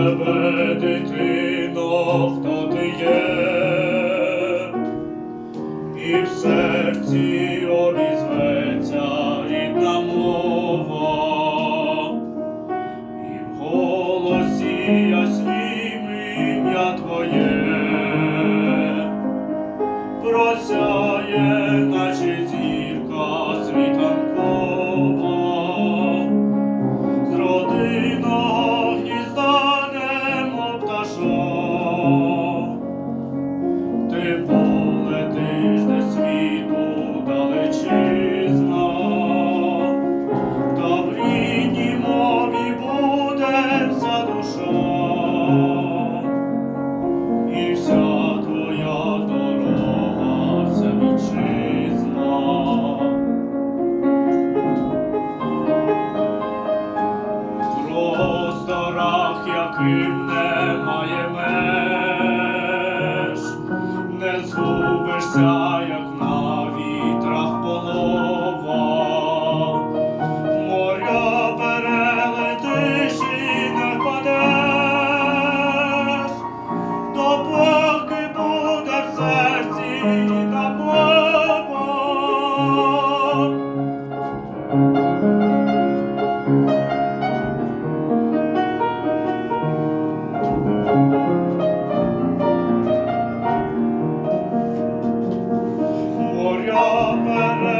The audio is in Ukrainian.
тебе, дитино, хто ти є, і в серці обізветься рідна мова, і в голосі ясна. яким немає меж, не згубишся, як на вітрах полова, моря перелетиш і не впадеш, допоки буде в серці на Amara.